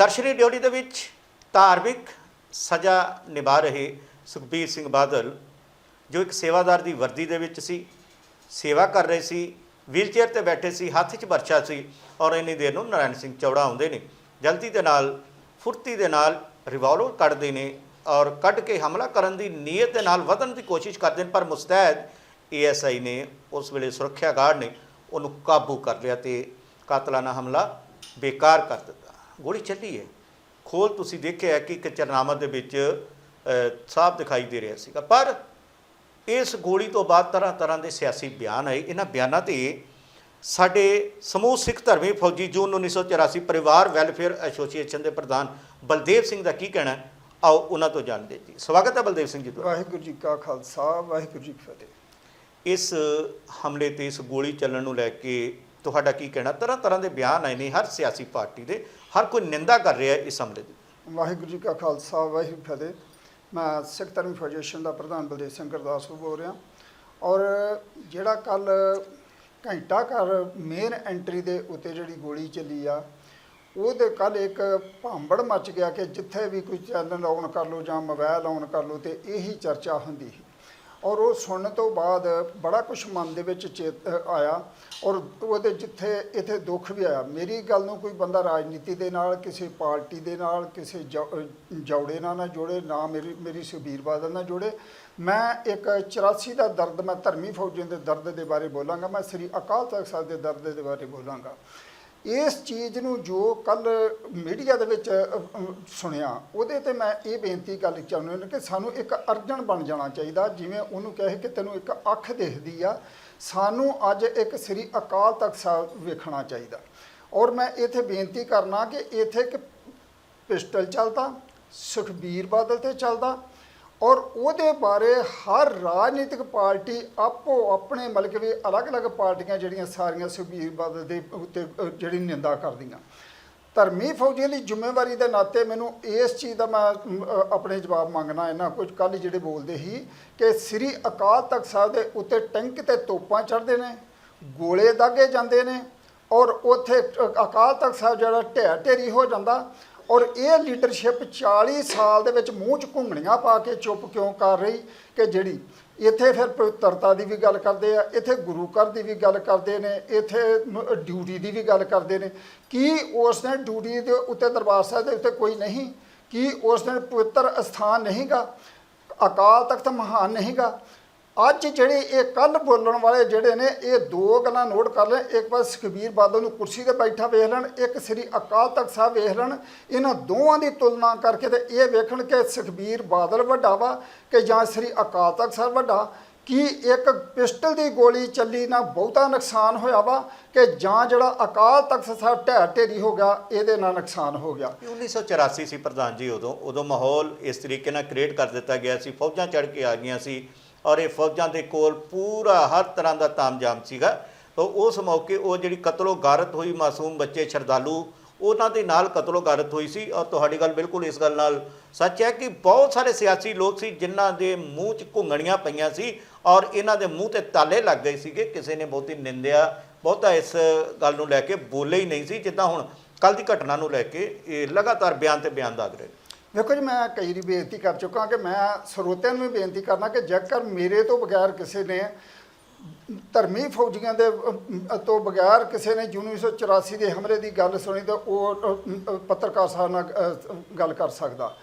ਦਰਸ਼ਨੀ duty ਦੇ ਵਿੱਚ ਧਾਰਮਿਕ ਸਜ਼ਾ ਨਿਭਾ ਰਹੇ ਸੁਖਬੀਰ ਸਿੰਘ ਬਾਦਲ, ਜੋ ਇੱਕ ਸੇਵਾਦਾਰ ਦੀ ਵਰਦੀ ਦੇ ਵਿੱਚ ਸੀ, ਸੇਵਾ ਕਰ ਰਹੇ ਸੀ, ਵੀਲਚੇਅਰ ਤੇ ਬੈਠੇ ਸੀ, ਹੱਥ 'ਚ ਵਰਛਾ ਸੀ ਔਰ ਇੰਨੀ ਦੇਰ ਨੂੰ ਨਾਰਾਇਣ ਸਿੰਘ ਚੌੜਾ ਆਉਂਦੇ ਨੇ। ਜਲਦੀ ਦੇ ਨਾਲ, ਫੁਰਤੀ ਦੇ ਨਾਲ ਰਿਵਾਲਵਰ ਕੱਢਦੇ ਨੇ ਔਰ ਕੱਢ ਕੇ ਹਮਲਾ ਕਰਨ ਦੀ ਨੀਅਤ ਦੇ ਨਾਲ ਵਧਣ ਦੀ ਕੋਸ਼ਿਸ਼ ਕਰਦੇ ਨੇ, ਪਰ ਮੁਸਤੈਦ ਏਐਸਆਈ ਨੇ ਉਸ ਵੇਲੇ ਸੁਰੱਖਿਆ ਗਾਰਡ ਨੇ ਉਹਨੂੰ ਕਾਬੂ ਕਰ ਲਿਆ ਤੇ ਕਾਤਲਾਨਾ ਹਮਲਾ ਬੇਕਾਰ ਕਰ ਦਿੱਤਾ। ਗੋਲੀ ਚੱਲੀ ਹੈ। ਖੋਲ ਤੁਸੀਂ ਦੇਖਿਆ ਕਿ ਇੱਕ ਚਰਨਾਮਾ ਦੇ ਵਿੱਚ ਸਾਫ਼ ਦਿਖਾਈ ਦੇ ਰਿਹਾ ਸੀਗਾ। ਪਰ ਇਸ ਗੋਲੀ ਤੋਂ ਬਾਅਦ ਤਰ੍ਹਾਂ ਤਰ੍ਹਾਂ ਦੇ ਸਿਆਸੀ ਬਿਆਨ ਆਏ। ਇਹਨਾਂ ਬਿਆਨਾਂ ਤੇ ਸਾਡੇ ਸਮੂਹ ਸਿੱਖ ਧਰਮੀ ਫੌਜੀ ਜੂਨ 1984 ਪਰਿਵਾਰ ਵੈਲਫੇਅਰ ਐਸੋਸੀਏਸ਼ਨ ਦੇ ਪ੍ਰਧਾਨ ਬਲਦੇਵ ਸਿੰਘ ਦਾ ਕੀ ਕਹਿਣਾ? ਆਓ ਉਹਨਾਂ ਤੋਂ ਜਾਣਦੇ ਜੀ। ਸਵਾਗਤ ਹੈ ਬਲਦੇਵ ਸਿੰਘ ਜੀ ਤੁਹਾਡਾ। ਵਾਹਿਗੁਰੂ ਜੀ ਕਾ ਖਾਲਸਾ ਵਾਹਿਗੁਰੂ ਜੀ ਕੀ ਫਤਿਹ। ਇਸ ਹਮਲੇ ਤੇ ਇਸ ਗੋਲੀ ਚੱਲਣ ਨੂੰ ਲੈ ਕੇ ਤੁਹਾਡਾ ਕੀ ਕਹਿਣਾ? ਤਰ੍ਹਾਂ ਤਰ੍ਹਾਂ ਦੇ ਬਿਆਨ ਆਏ ਨੇ ਹਰ ਸਿਆਸੀ ਪਾਰਟੀ ਦੇ। ਹਰ ਕੋਈ ਨਿੰਦਾ ਕਰ ਰਿਹਾ ਇਸ ਹਮਲੇ ਦੀ। ਵਾਹਿਗੁਰੂ ਜੀ ਕਾ ਖਾਲਸਾ, ਵਾਹਿਗੁਰੂ ਫਤਿਹ। ਮੈਂ ਸਿੱਖ ਧਰਮ ਫੈਡਰੇਸ਼ਨ ਦਾ ਪ੍ਰਧਾਨ ਬਲਦੇਵ ਸਿੰਘ ਗੁਰਦਾਸਪੁਰ ਬੋਲ ਰਿਹਾ। ਔਰ ਜਿਹੜਾ ਕੱਲ ਘੰਟਾ ਘਰ ਮੇਨ ਐਂਟਰੀ ਦੇ ਉੱਤੇ ਜਿਹੜੀ ਗੋਲੀ ਚੱਲੀ ਆ ਉਹਦੇ ਕੱਲ ਇੱਕ ਭਾਂਬੜ ਮੱਚ ਗਿਆ ਕਿ ਜਿੱਥੇ ਵੀ ਕੋਈ ਚੈਨਲ ਆਨ ਕਰ ਲਓ ਜਾਂ ਮੋਬਾਈਲ ਆਨ ਕਰ ਲਓ ਤੇ ਇਹੀ ਚਰਚਾ ਹੁੰਦੀ ਸੀ। ਔਰ ਉਹ ਸੁਣਨ ਤੋਂ ਬਾਅਦ ਬੜਾ ਕੁਝ ਮਨ ਦੇ ਵਿੱਚ ਚੇਤ ਆਇਆ ਔਰ ਉਹਦੇ ਜਿੱਥੇ ਇੱਥੇ ਦੁੱਖ ਵੀ ਆਇਆ। ਮੇਰੀ ਗੱਲ ਨੂੰ ਕੋਈ ਬੰਦਾ ਰਾਜਨੀਤੀ ਦੇ ਨਾਲ ਕਿਸੇ ਪਾਰਟੀ ਦੇ ਨਾਲ ਕਿਸੇ ਜੌ- ਅ, ਜੌੜੇ ਨਾਲ ਨਾ ਜੋੜੇ ਨਾ ਮੇਰੀ ਮੇਰੀ ਸੁਖਬੀਰ ਬਾਦਲ ਨਾਲ ਜੋੜੇ। ਮੈਂ ਇੱਕ 84 ਦਾ ਦਰਦ ਮੈਂ ਧਰਮੀ ਫੌਜੀਆਂ ਦੇ ਦਰਦ ਦੇ ਬਾਰੇ ਬੋਲਾਂਗਾ ਮੈਂ ਸ੍ਰੀ ਅਕਾਲ ਤਖਤ ਸਾਹਿਬ ਦੇ ਦਰਦ ਦੇ ਬਾਰੇ ਬੋਲਾਂਗਾ। ਇਸ ਚੀਜ਼ ਨੂੰ ਜੋ ਕੱਲ ਮੀਡੀਆ ਦੇ ਵਿੱਚ ਸੁਣਿਆ, ਉਹਦੇ ਤੇ ਮੈਂ ਇਹ ਬੇਨਤੀ ਕਰਨੀ ਚਾਹੁੰਦਾ ਕਿ ਸਾਨੂੰ ਇੱਕ ਅਰਜਨ ਬਣ ਜਾਣਾ ਚਾਹੀਦਾ, ਜਿਵੇਂ ਉਹਨੂੰ ਕਹੇ ਕਿ ਤੈਨੂੰ ਇੱਕ ਅੱਖ ਦਿਖਦੀ ਆ, ਸਾਨੂੰ ਅੱਜ ਇੱਕ ਸ੍ਰੀ ਅਕਾਲ ਤਖਤ ਸਾਹਿਬ ਵੇਖਣਾ ਚਾਹੀਦਾ। ਔਰ ਮੈਂ ਇੱਥੇ ਬੇਨਤੀ ਕਰਨਾ ਕਿ ਇੱਥੇ ਇੱਕ ਪਿਸਟਲ ਚੱਲਦਾ, ਸੁਖਬੀਰ ਬਾਦਲ ਤੇ ਚੱਲਦਾ ਔਰ ਉਹਦੇ ਬਾਰੇ ਹਰ ਰਾਜਨੀਤਿਕ ਪਾਰਟੀ ਆਪੋ ਆਪਣੇ ਮਤਲਬ ਵੀ ਅਲੱਗ-ਅਲੱਗ ਪਾਰਟੀਆਂ ਜਿਹੜੀਆਂ ਸਾਰੀਆਂ ਸੁਖਬੀਰ ਬਾਦਲ ਦੇ ਉੱਤੇ ਜਿਹੜੀ ਨਿੰਦਾ ਕਰਦੀਆਂ। ਧਰਮੀ ਫੌਜੀ ਦੀ ਜ਼ਿੰਮੇਵਾਰੀ ਦੇ ਨਾਤੇ ਮੈਨੂੰ ਇਸ ਚੀਜ਼ ਦਾ ਮੈਂ ਆਪਣੇ ਜਵਾਬ ਮੰਗਣਾ ਇਹਨਾਂ ਕੁਝ ਕੱਲ ਜਿਹੜੇ ਬੋਲਦੇ ਸੀ ਕਿ ਸ੍ਰੀ ਅਕਾਲ ਤਖਤ ਸਾਹਿਬ ਦੇ ਉੱਤੇ ਟੈਂਕ ਤੇ ਤੋਪਾਂ ਚੜ੍ਹਦੇ ਨੇ, ਗੋਲੇ ਦਾਗੇ ਜਾਂਦੇ ਨੇ ਔਰ ਉੱਥੇ ਅਕਾਲ ਤਖਤ ਸਾਹਿਬ ਜਿਹੜਾ ਢਹਿ ਢੇਰੀ ਹੋ ਜਾਂਦਾ ਔਰ ਇਹ ਲੀਡਰਸ਼ਿਪ 40 ਸਾਲ ਦੇ ਵਿੱਚ ਮੂੰਹ 'ਚ ਘੁੰਗਣੀਆਂ ਪਾ ਕੇ ਚੁੱਪ ਕਿਉਂ ਕਰ ਰਹੀ? ਕਿ ਜਿਹੜੀ ਇੱਥੇ ਫਿਰ ਪਵਿੱਤਰਤਾ ਦੀ ਵੀ ਗੱਲ ਕਰਦੇ ਆ, ਇੱਥੇ ਗੁਰੂ ਘਰ ਦੀ ਵੀ ਗੱਲ ਕਰਦੇ ਨੇ, ਇੱਥੇ ਡਿਊਟੀ ਦੀ ਵੀ ਗੱਲ ਕਰਦੇ ਨੇ। ਕੀ ਉਸ ਨੇ ਡਿਊਟੀ ਦੇ ਉੱਤੇ ਦਰਬਾਰ ਸਾਹਿਬ ਦੇ ਉੱਤੇ ਕੋਈ ਨਹੀਂ? ਕੀ ਉਸ ਨੇ ਪਵਿੱਤਰ ਅਸਥਾਨ ਨਹੀਂਗਾ? ਅਕਾਲ ਤਖਤ ਮਹਾਨ ਨਹੀਂਗਾ? ਅੱਜ ਜਿਹੜੇ ਇਹ ਕੱਲ ਬੋਲਣ ਵਾਲੇ ਜਿਹੜੇ ਨੇ, ਇਹ ਦੋ ਗੱਲਾਂ ਨੋਟ ਕਰ ਲੈਣ। ਇੱਕ ਵਾਰ ਸੁਖਬੀਰ ਬਾਦਲ ਨੂੰ ਕੁਰਸੀ ਤੇ ਬੈਠਾ ਵੇਖ ਲੈਣ, ਇੱਕ ਸ੍ਰੀ ਅਕਾਲ ਤਖਤ ਸਾਹਿਬ ਵੇਖ ਲੈਣ। ਇਹਨਾਂ ਦੋਵਾਂ ਦੀ ਤੁਲਨਾ ਕਰਕੇ ਤੇ ਇਹ ਵੇਖਣ ਕਿ ਸੁਖਬੀਰ ਬਾਦਲ ਵੱਡਾ ਵਾ ਕਿ ਜਾਂ ਸ੍ਰੀ ਅਕਾਲ ਤਖਤ ਸਾਹਿਬ ਵੱਡਾ? ਕੀ ਇੱਕ ਪਿਸਟਲ ਦੀ ਗੋਲੀ ਚੱਲੀ ਨਾਲ ਬਹੁਤਾ ਨੁਕਸਾਨ ਹੋਇਆ ਵਾ ਕਿ ਜਾਂ ਜਿਹੜਾ ਅਕਾਲ ਤਖਤ ਸਾਹਿਬ ਢਹਿ ਢੇਰੀ ਹੋ ਗਿਆ, ਇਹਦੇ ਨਾਲ ਨੁਕਸਾਨ ਹੋ ਗਿਆ? ਇਹ 1984 ਸੀ ਪ੍ਰਧਾਨ ਜੀ ਉਦੋਂ। ਉਦੋਂ ਮਾਹੌਲ ਇਸ ਤਰੀਕੇ ਨਾਲ ਕ੍ਰੀਏਟ ਕਰ ਦਿੱਤਾ ਗਿਆ ਸੀ। ਫੌਜਾਂ ਚੜ ਕੇ ਆ ਗਈਆਂ ਸੀ। ਔਰ ਇਹ ਫੌਜਾਂ ਦੇ ਕੋਲ ਪੂਰਾ ਹਰ ਤਰ੍ਹਾਂ ਦਾ ਤਾਮਜਾਮ ਸੀਗਾ। ਤਾਂ ਉਸ ਮੌਕੇ ਉਹ ਜਿਹੜੀ ਕਤਲੋ ਗਾਰਤ ਹੋਈ ਮਾਸੂਮ ਬੱਚੇ ਸ਼ਰਧਾਲੂ, ਉਹਨਾਂ ਦੇ ਨਾਲ ਕਤਲੋ ਗਾਰਤ ਹੋਈ ਸੀ। ਔਰ ਤੁਹਾਡੀ ਗੱਲ ਬਿਲਕੁਲ ਇਸ ਗੱਲ ਨਾਲ ਸੱਚ ਹੈ ਕਿ ਬਹੁਤ ਸਾਰੇ ਸਿਆਸੀ ਲੋਕ ਸੀ ਜਿਨ੍ਹਾਂ ਦੇ ਮੂੰਹ 'ਚ ਘੁੰਗਣੀਆਂ ਪਈਆਂ ਸੀ ਔਰ ਇਹਨਾਂ ਦੇ ਮੂੰਹ ਤੇ ਤਾਲੇ ਲੱਗ ਗਏ ਸੀਗੇ। ਕਿਸੇ ਨੇ ਬਹੁਤੀ ਨਿੰਦਿਆ, ਬਹੁਤਾ ਇਸ ਗੱਲ ਨੂੰ ਲੈ ਕੇ ਬੋਲੇ ਹੀ ਨਹੀਂ ਸੀ। ਜਿੱਦਾਂ ਹੁਣ ਕੱਲ ਦੀ ਘਟਨਾ ਨੂੰ ਲੈ ਕੇ ਇਹ ਲਗਾਤਾਰ ਬਿਆਨ ਤੇ ਬਿਆਨ ਦੱਸ ਰਹੇ ਵੇਖੋ ਜੀ, ਮੈਂ ਕਈ ਵਾਰੀ ਬੇਨਤੀ ਕਰ ਚੁੱਕਾ ਕਿ ਮੈਂ ਸਰੋਤਿਆਂ ਨੂੰ ਵੀ ਬੇਨਤੀ ਕਰਨਾ ਕਿ ਜੇਕਰ ਮੇਰੇ ਤੋਂ ਬਗੈਰ ਕਿਸੇ ਨੇ ਧਰਮੀ ਫੌਜੀਆਂ ਦੇ ਤੋਂ ਬਗੈਰ ਕਿਸੇ ਨੇ ਜੂਨ 1984 ਦੇ ਹਮਲੇ ਦੀ ਗੱਲ ਸੁਣੀ ਤਾਂ ਉਹ ਪੱਤਰਕਾਰ ਸਾਹਿਬ ਨਾਲ ਗੱਲ ਕਰ ਸਕਦਾ।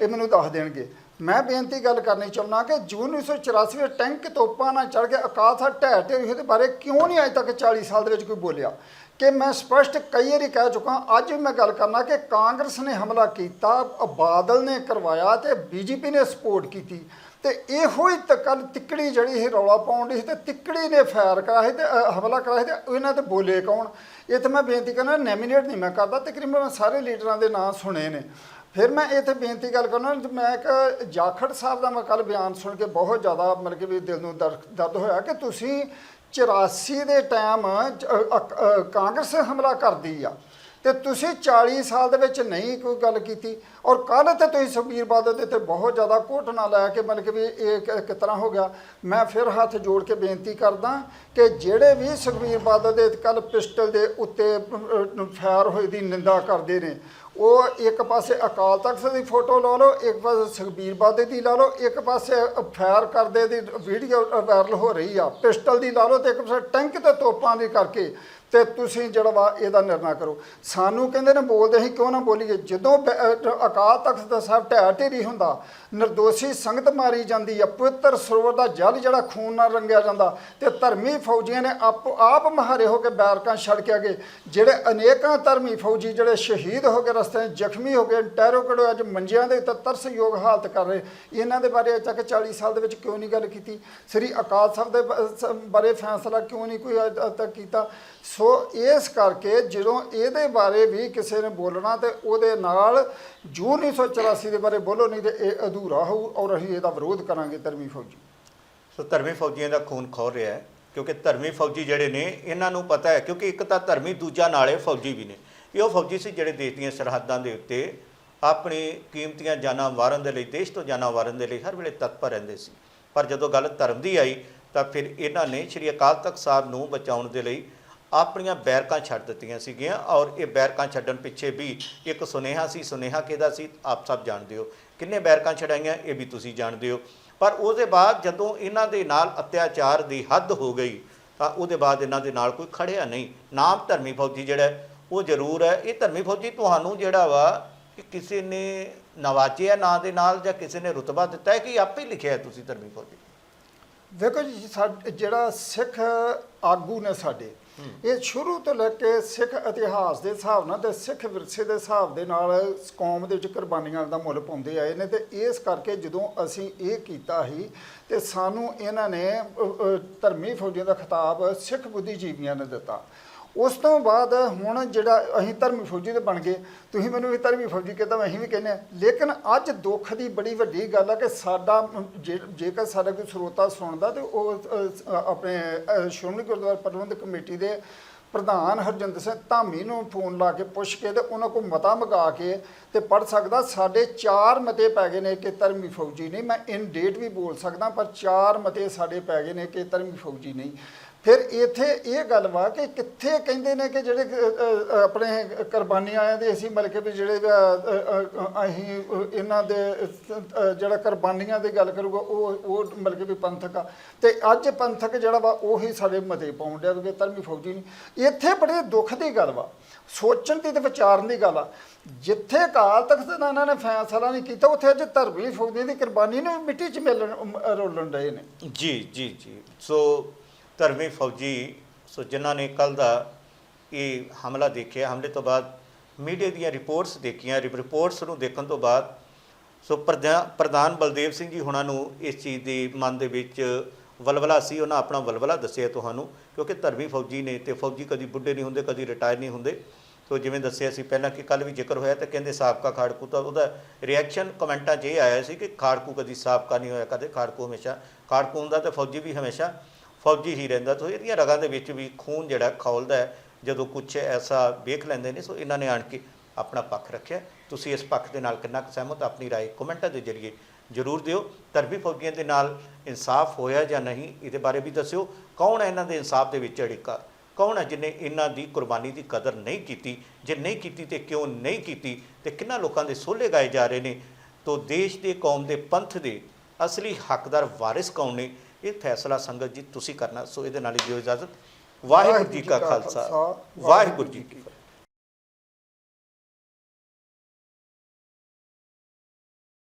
ਇਹ ਮੈਨੂੰ ਦੱਸ ਦੇਣਗੇ। ਮੈਂ ਬੇਨਤੀ ਗੱਲ ਕਰਨੀ ਚਾਹੁੰਦਾ ਕਿ ਜੂਨ 1984 ਵਿੱਚ ਟੈਂਕ ਤੋਪਾਂ ਨਾਲ ਚੜ ਕੇ ਅਕਾਲ ਸਾਹਿਬ ਢਹਿ ਢੇਰੀ ਉਹਦੇ ਬਾਰੇ ਕਿਉਂ ਨਹੀਂ ਅਜੇ ਤੱਕ 40 ਸਾਲ ਦੇ ਵਿੱਚ ਕੋਈ ਬੋਲਿਆ? ਕਿ ਮੈਂ ਸਪਸ਼ਟ ਕਈ ਵਾਰੀ ਕਹਿ ਚੁੱਕਾ, ਅੱਜ ਵੀ ਮੈਂ ਗੱਲ ਕਰਨਾ ਕਿ ਕਾਂਗਰਸ ਨੇ ਹਮਲਾ ਕੀਤਾ, ਬਾਦਲ ਨੇ ਕਰਵਾਇਆ ਤੇ ਬੀਜੇਪੀ ਨੇ ਸਪੋਰਟ ਕੀਤੀ। ਤੇ ਇਹੋ ਹੀ ਕੱਲ ਤਿੱਕੜੀ ਜਿਹੜੀ ਇਹ ਰੌਲਾ ਪਾਉਣ ਦੀ ਸੀ ਤੇ ਤਿੱਕੜੀ ਨੇ ਫਾਇਰ ਕਰਾਇਆ ਸੀ ਤੇ ਹਮਲਾ ਕਰਾਇਆ ਸੀ ਤੇ ਇਹਨਾਂ ਤੇ ਬੋਲੇ ਕੌਣ? ਇੱਥੇ ਮੈਂ ਬੇਨਤੀ ਕਰਨਾ ਨੈਮੀਨੇਟ ਨਹੀਂ ਮੈਂ ਕਰਦਾ, ਤਕਰੀਬਨ ਮੈਂ ਸਾਰੇ ਲੀਡਰਾਂ ਦੇ ਨਾਂ ਸੁਣੇ ਨੇ। ਫਿਰ ਮੈਂ ਇੱਥੇ ਬੇਨਤੀ ਗੱਲ ਕਰਨਾ ਮੈਂ ਇੱਕ ਜਾਖੜ ਸਾਹਿਬ ਦਾ ਮੈਂ ਕੱਲ ਬਿਆਨ ਸੁਣ ਕੇ ਬਹੁਤ ਜ਼ਿਆਦਾ ਮਤਲਬ ਕਿ ਵੀ ਦਿਲ ਨੂੰ ਦਰ- ਦਰਦ ਹੋਇਆ ਕਿ ਤੁਸੀਂ 84 ਦੇ ਟਾਈਮ ਕਾਂਗਰਸ ਹਮਲਾ ਕਰਦੀ ਆ। ਤੇ ਤੁਸੀਂ 40 ਸਾਲ ਦੇ ਵਿੱਚ ਨਹੀਂ ਕੋਈ ਗੱਲ ਕੀਤੀ। ਔਰ ਕੱਲ ਤੇ ਤੁਸੀਂ ਸੁਖਬੀਰ ਬਾਦਲ ਦੇ ਤੇ ਬਹੁਤ ਜ਼ਿਆਦਾ ਘੋਟਣਾ ਲੈ ਕੇ ਮਤਲਬ ਕਿ ਵੀ ਇਹ ਕਿ- ਕਿਸ ਤਰ੍ਹਾਂ ਹੋ ਗਿਆ। ਮੈਂ ਫਿਰ ਹੱਥ ਜੋੜ ਕੇ ਬੇਨਤੀ ਕਰਦਾ ਕਿ ਜਿਹੜੇ ਵੀ ਸੁਖਬੀਰ ਬਾਦਲ ਦੇ ਕੱਲ ਪਿਸਟਲ ਦੇ ਉੱਤੇ ਫਾਇਰ ਹੋਈ ਦੀ ਨਿੰਦਾ ਕਰਦੇ ਨੇ ਉਹ ਇੱਕ ਪਾਸੇ ਅਕਾਲ ਤਖਤ ਦੀ ਫੋਟੋ ਲਾ ਲਓ, ਇੱਕ ਪਾਸੇ ਸੁਖਬੀਰ ਬਾਦੇ ਦੀ ਲਾ ਲਓ, ਇੱਕ ਪਾਸੇ ਫਾਇਰ ਕਰਦੇ ਦੀ ਵੀਡੀਓ ਵਾਇਰਲ ਹੋ ਰਹੀ ਆ। ਪਿਸਟਲ ਦੀ ਲਾ ਲਓ ਤੇ ਇੱਕ ਪਾਸੇ ਟੈਂਕ ਤੇ ਤੋਪਾਂ ਦੀ ਕਰਕੇ ਤੇ ਤੁਸੀਂ ਜਿਹੜਾ ਵਾ ਇਹਦਾ ਨਿਰਣਾ ਕਰੋ। ਸਾਨੂੰ ਕਹਿੰਦੇ ਨੇ ਬੋਲਦੇ ਅਸੀਂ ਕਿਉਂ ਨਾ ਬੋਲੀਏ? ਜਦੋਂ ਅਕਾਲ ਤਖਤ ਦਾ ਸਾਹਿਬ ਢਹਿ ਢੇਰੀ ਹੁੰਦਾ, ਨਿਰਦੋਸ਼ੀ ਸੰਗਤ ਮਾਰੀ ਜਾਂਦੀ ਆ, ਪਵਿੱਤਰ ਸਰੋਵਰ ਦਾ ਜਲ ਜਿਹੜਾ ਖੂਨ ਨਾਲ ਰੰਗਿਆ ਜਾਂਦਾ ਤੇ ਧਰਮੀ ਫੌਜੀਆਂ ਨੇ ਆਪ ਆਪ ਮਹਾਰੇ ਹੋ ਕੇ ਬੈਰਕਾਂ ਛੜ ਕੇ ਅਗੇ ਜਿਹੜੇ ਅਨੇਕਾਂ ਧਰਮੀ ਫੌਜੀ ਜਿਹੜੇ ਸ਼ਹੀਦ ਹੋ ਕੇ ਰਸਤੇ 'ਚ ਜ਼ਖਮੀ ਹੋ ਗਏ, ਟੈਰੋ ਕੜੋ ਅੱਜ ਮੰਜਿਆਂ ਦੇ ਉੱਤੇ ਤਰਸਯੋਗ ਹਾਲਤ ਕਰ ਰਹੇ। ਇਹਨਾਂ ਦੇ ਬਾਰੇ ਅਜੇ ਤੱਕ 40 ਸਾਲ ਦੇ ਵਿੱਚ ਕਿਉਂ ਨਹੀਂ ਗੱਲ ਕੀਤੀ? ਸ੍ਰੀ ਅਕਾਲ ਸਾਹਿਬ ਦੇ ਬ- ਸ- ਬਾਰੇ ਫੈਸਲਾ ਕਿਉਂ ਨਹੀਂ ਕੋਈ ਅਜੇ ਤੱਕ ਕੀਤਾ? ਸੋ ਇਸ ਕਰਕੇ ਜਦੋਂ ਇਹਦੇ ਬਾਰੇ ਵੀ ਕਿਸੇ ਨੇ ਬੋਲਣਾ ਤੇ ਉਹਦੇ ਨਾਲ ਜੂਨ 1984 ਦੇ ਬਾਰੇ ਬੋਲੋ, ਨਹੀਂ ਤੇ ਇਹ ਅਧੂਰਾ ਹੋਊ ਔਰ ਅਸੀਂ ਇਹਦਾ ਵਿਰੋਧ ਕਰਾਂਗੇ ਧਰਮੀ ਫੌਜੀ। ਸੋ ਧਰਮੀ ਫੌਜੀਆਂ ਦਾ ਖੂਨ ਖੌਰ ਰਿਹਾ ਹੈ, ਕਿਉਂਕਿ ਧਰਮੀ ਫੌਜੀ ਜਿਹੜੇ ਨੇ, ਇਹਨਾਂ ਨੂੰ ਪਤਾ ਹੈ, ਕਿਉਂਕਿ ਇੱਕ ਤਾਂ ਧਰਮੀ, ਦੂਜਾ ਨਾਲੇ ਫੌਜੀ ਵੀ ਨੇ। ਇਹ ਉਹ ਫੌਜੀ ਸੀ ਜਿਹੜੇ ਦੇਸ਼ ਦੀਆਂ ਸਰਹੱਦਾਂ ਦੇ ਉੱਤੇ ਆਪਣੀ ਕੀਮਤੀਆਂ ਜਾਨਾਂ ਵਾਰਨ ਦੇ ਲਈ, ਦੇਸ਼ ਤੋਂ ਜਾਨਾਂ ਵਾਰਨ ਦੇ ਲਈ ਹਰ ਵੇਲੇ ਤਤਪਰ ਰਹਿੰਦੇ ਸੀ। ਪਰ ਜਦੋਂ ਗੱਲ ਧਰਮ ਦੀ ਆਈ, ਤਾਂ ਫਿਰ ਇਹਨਾਂ ਨੇ ਸ੍ਰੀ ਅਕਾਲ ਤਖਤ ਸਾਹਿਬ ਨੂੰ ਬਚਾਉਣ ਦੇ ਲਈ ਆਪਣੀਆਂ ਬੈਰਕਾਂ ਛੱਡ ਦਿੱਤੀਆਂ ਸੀਗੀਆਂ ਔਰ ਇਹ ਬੈਰਕਾਂ ਛੱਡਣ ਪਿੱਛੇ ਵੀ ਇੱਕ ਸੁਨੇਹਾ ਸੀ, ਸੁਨੇਹਾ ਕਿਹਦਾ ਸੀ ਆਪ ਸਭ ਜਾਣਦੇ ਹੋ। ਕਿੰਨੇ ਬੈਰਕਾਂ ਛਡਾਈਆਂ ਇਹ ਵੀ ਤੁਸੀਂ ਜਾਣਦੇ ਹੋ। ਪਰ ਉਹਦੇ ਬਾਅਦ ਜਦੋਂ ਇਹਨਾਂ ਦੇ ਨਾਲ ਅਤਿਆਚਾਰ ਦੀ ਹੱਦ ਹੋ ਗਈ, ਤਾਂ ਉਹਦੇ ਬਾਅਦ ਇਹਨਾਂ ਦੇ ਨਾਲ ਕੋਈ ਖੜਿਆ ਨਹੀਂ। ਨਾਮ ਧਰਮੀ ਫੌਜੀ ਜਿਹੜਾ ਉਹ ਜ਼ਰੂਰ ਹੈ। ਇਹ ਧਰਮੀ ਫੌਜੀ ਤੁਹਾਨੂੰ ਜਿਹੜਾ ਵਾ ਕਿ ਕਿਸੇ ਨੇ ਨਵਾਜਿਆ ਨਾਂ ਦੇ ਨਾਲ ਜਾਂ ਕਿਸੇ ਨੇ ਰੁਤਬਾ ਦਿੱਤਾ ਹੈ ਕਿ ਆਪੇ ਲਿਖਿਆ ਤੁਸੀਂ ਧਰਮੀ ਫੌਜੀ? ਵੇਖੋ ਜੀ ਸਾਡ- ਜਿਹੜਾ ਸਿੱਖ ਆਗੂ ਨੇ ਸਾਡੇ ਇਹ ਸ਼ੁਰੂ ਤੋਂ ਲੈ ਕੇ ਸਿੱਖ ਇਤਿਹਾਸ ਦੇ ਹਿਸਾਬ ਨਾਲ ਤੇ ਸਿੱਖ ਵਿਰਸੇ ਦੇ ਹਿਸਾਬ ਦੇ ਨਾਲ ਕੌਮ ਦੇ ਵਿੱਚ ਕੁਰਬਾਨੀਆਂ ਦਾ ਮੁੱਲ ਪਾਉਂਦੇ ਆਏ ਨੇ ਤੇ ਇਸ ਕਰਕੇ ਜਦੋਂ ਅਸੀਂ ਇਹ ਕੀਤਾ ਸੀ ਤੇ ਸਾਨੂੰ ਇਹਨਾਂ ਨੇ ਅ, ਅ, ਧਰਮੀ ਫੌਜੀਆਂ ਦਾ ਖਿਤਾਬ ਸਿੱਖ ਬੁੱਧੀਜੀਵੀਆਂ ਨੇ ਦਿੱਤਾ। ਉਸ ਤੋਂ ਬਾਅਦ ਹੁਣ ਜਿਹੜਾ ਅਸੀਂ ਧਰਮੀ ਫੌਜੀ ਦੇ ਬਣ ਗਏ ਤੁਸੀਂ ਮੈਨੂੰ ਵੀ ਧਰਮੀ ਫੌਜੀ ਕਹਿੰਦਾ ਅਸੀਂ ਵੀ ਕਹਿੰਦੇ ਹਾਂ। ਲੇਕਿਨ ਅੱਜ ਦੁੱਖ ਦੀ ਬੜੀ ਵੱਡੀ ਗੱਲ ਆ ਕਿ ਸਾਡਾ ਜੇ- ਜੇਕਰ ਸਾਡਾ ਕੋਈ ਸਰੋਤਾ ਸੁਣਦਾ ਤੇ ਉਹ ਅ, ਆਪਣੇ ਅ, ਸ਼੍ਰੋਮਣੀ ਗੁਰਦੁਆਰਾ ਪ੍ਰਬੰਧਕ ਕਮੇਟੀ ਦੇ ਪ੍ਰਧਾਨ ਹਰਜਿੰਦਰ ਸਿੰਘ ਧਾਮੀ ਨੂੰ ਫੋਨ ਲਾ ਕੇ ਪੁੱਛ ਕੇ ਤੇ ਉਹਨਾਂ ਕੋਲ ਮਤਾ ਮੰਗਾ ਕੇ ਤੇ ਪੜ ਸਕਦਾ ਸਾਡੇ ਚਾਰ ਮਤੇ ਪੈ ਗਏ ਨੇ ਕਿ ਧਰਮੀ ਫੌਜੀ ਨਹੀਂ। ਮੈਂ ਇਨ ਡੇਟ ਵੀ ਬੋਲ ਸਕਦਾ ਪਰ ਚਾਰ ਮਤੇ ਸਾਡੇ ਪੈ ਗਏ ਨੇ ਕਿ ਧਰਮੀ ਫੌਜੀ ਨਹੀਂ। ਫਿਰ ਇੱਥੇ ਇਹ ਗੱਲ ਵਾ ਕਿ ਕਿੱਥੇ ਕਹਿੰਦੇ ਨੇ ਕਿ ਜਿਹੜੇ ਆਪਣੇ ਕੁਰਬਾਨੀਆਂ ਆਏ ਦੇ ਅਸੀਂ ਮਤਲਬ ਕਿ ਵੀ ਜਿਹੜੇ ਅਸੀਂ ਇਹਨਾਂ ਦੇ ਜਿਹੜਾ ਕੁਰਬਾਨੀਆਂ ਦੀ ਗੱਲ ਕਰੂਗਾ, ਉਹ ਉਹ ਮਤਲਬ ਕਿ ਵੀ ਪੰਥਕ ਆ। ਤੇ ਅੱਜ ਪੰਥਕ ਜਿਹੜਾ ਵਾ, ਉਹੀ ਸਾਡੇ ਮਤੇ ਪਾਉਣ ਡਿਆ ਕਿ ਧਰਮੀ ਫੌਜੀ ਨਹੀਂ ਇੱਥੇ ਬੜੇ ਦੁੱਖ ਦੀ ਗੱਲ ਵਾ, ਸੋਚਣ ਦੀ ਤੇ ਵਿਚਾਰਨ ਦੀ ਗੱਲ ਆ। ਜਿੱਥੇ ਕਾਲ ਤਖਤ ਦਾ ਇਹਨਾਂ ਨੇ ਫੈਸਲਾ ਨਹੀਂ ਕੀਤਾ, ਉੱਥੇ ਅੱਜ ਧਰਮੀ ਫੌਜੀ ਦੀ ਕੁਰਬਾਨੀ ਨੂੰ ਮਿੱਟੀ 'ਚ ਮਿਲਣ ਰੋਲਣ ਰਹੇ ਨੇ। ਜੀ ਜੀ ਜੀ। ਸੋ ਧਰਮੀ ਫੌਜੀ, ਸੋ ਜਿਨ੍ਹਾਂ ਨੇ ਕੱਲ ਦਾ ਇਹ ਹਮਲਾ ਦੇਖਿਆ, ਹਮਲੇ ਤੋਂ ਬਾਅਦ ਮੀਡੀਆ ਦੀਆਂ ਰਿਪੋਰਟਸ ਦੇਖੀਆਂ ਰਿਪੋਰਟਸ ਨੂੰ ਦੇਖਣ ਤੋਂ ਬਾਅਦ, ਸੋ ਪ੍ਰਧਾ- ਪ੍ਰਧਾਨ ਬਲਦੇਵ ਸਿੰਘ ਜੀ ਹੁਣਾਂ ਨੂੰ ਇਸ ਚੀਜ਼ ਦੀ ਮਨ ਦੇ ਵਿੱਚ ਵਲਵਲਾ ਸੀ, ਉਹਨਾਂ ਆਪਣਾ ਵਲਵਲਾ ਦੱਸਿਆ ਤੁਹਾਨੂੰ, ਕਿਉਂਕਿ ਧਰਮੀ ਫੌਜੀ ਨੇ ਤੇ ਫੌਜੀ ਕਦੀ ਬੁੱਢੇ ਨਹੀਂ ਹੁੰਦੇ, ਕਦੀ ਰਿਟਾਇਰ ਨਹੀਂ ਹੁੰਦੇ, ਸੋ ਜਿਵੇਂ ਦੱਸਿਆ ਸੀ ਪਹਿਲਾਂ ਕਿ ਕੱਲ ਵੀ ਜ਼ਿਕਰ ਹੋਇਆ ਤਾਂ ਕਹਿੰਦੇ ਸਾਬਕਾ ਖਾੜਕੂ ਤਾਂ ਉਹਦਾ ਰਿਐਕਸ਼ਨ ਕਮੈਂਟਾਂ 'ਚ ਇਹ ਆਇਆ ਸੀ ਕਿ ਖਾੜਕੂ ਕਦੀ ਸਾਬਕਾ ਨਹੀਂ ਹੋਇਆ, ਕਦੇ ਖਾੜਕੂ ਹਮੇਸ਼ਾ, ਖਾੜਕੂ ਹੁੰਦਾ ਤੇ ਫੌਜੀ ਵੀ ਹਮੇਸ਼ਾ ਫੌਜੀ ਹੀ ਰਹਿੰਦਾ ਸੋ ਇਹਦੀਆਂ ਰਗਾਂ ਦੇ ਵਿੱਚ ਵੀ ਖੂਨ ਜਿਹੜਾ ਖੌਲਦਾ ਹੈ ਜਦੋਂ ਕੁਝ ਐਸਾ ਵੇਖ ਲੈਂਦੇ ਨੇ ਸੋ ਇਹਨਾਂ ਨੇ ਆਣ ਕੇ ਆਪਣਾ ਪੱਖ ਰੱਖਿਆ ਤੁਸੀਂ ਇਸ ਪੱਖ ਦੇ ਨਾਲ ਕਿੰਨਾ ਕੁ ਸਹਿਮਤ ਆਪਣੀ رائے ਕਮੈਂਟਾਂ ਦੇ ਜ਼ਰੀਏ ਜਰੂਰ ਦਿਓ ਧਰਮੀ ਫੌਜੀਆਂ ਦੇ ਨਾਲ ਇਨਸਾਫ ਹੋਇਆ ਜਾਂ ਨਹੀਂ ਇਹਦੇ ਬਾਰੇ ਵੀ ਦੱਸਿਓ ਕੌਣ ਹੈ ਇਹਨਾਂ ਦੇ ਇਨਸਾਫ ਦੇ ਵਿੱਚ ਅੜਿੱਕਾ ਕੌਣ ਹੈ ਜਿਨੇ ਇਹਨਾਂ ਦੀ ਕੁਰਬਾਨੀ ਦੀ ਕਦਰ ਨਹੀਂ ਕੀਤੀ ਜੇ ਨਹੀਂ ਕੀਤੀ ਤੇ ਕਿਉਂ ਨਹੀਂ ਕੀਤੀ ਤੇ ਕਿੰਨਾ ਲੋਕਾਂ ਦੇ ਸੋਲੇ ਗਾਏ ਜਾ ਰਹੇ ਨੇ ਤੋ ਦੇਸ਼ ਦੇ ਕੌਮ ਦੇ ਪੰਥ ਦੇ ਅਸਲੀ ਹੱਕਦਾਰ ਵਾਰਿਸ ਕੌਣ ਨੇ ਇਹ ਫੈਸਲਾ ਸੰਗਤ ਜੀ ਤੁਸੀਂ ਕਰਨਾ ਸੋ ਇਹਦੇ ਨਾਲ ਹੀ ਦਿਓ ਇਜਾਜ਼ਤ। ਵਾਹਿਗੁਰੂ ਜੀ ਕਾ ਖਾਲਸਾ ਵਾਹਿਗੁਰੂ ਜੀ ਕੀ ਫਤਿਹ।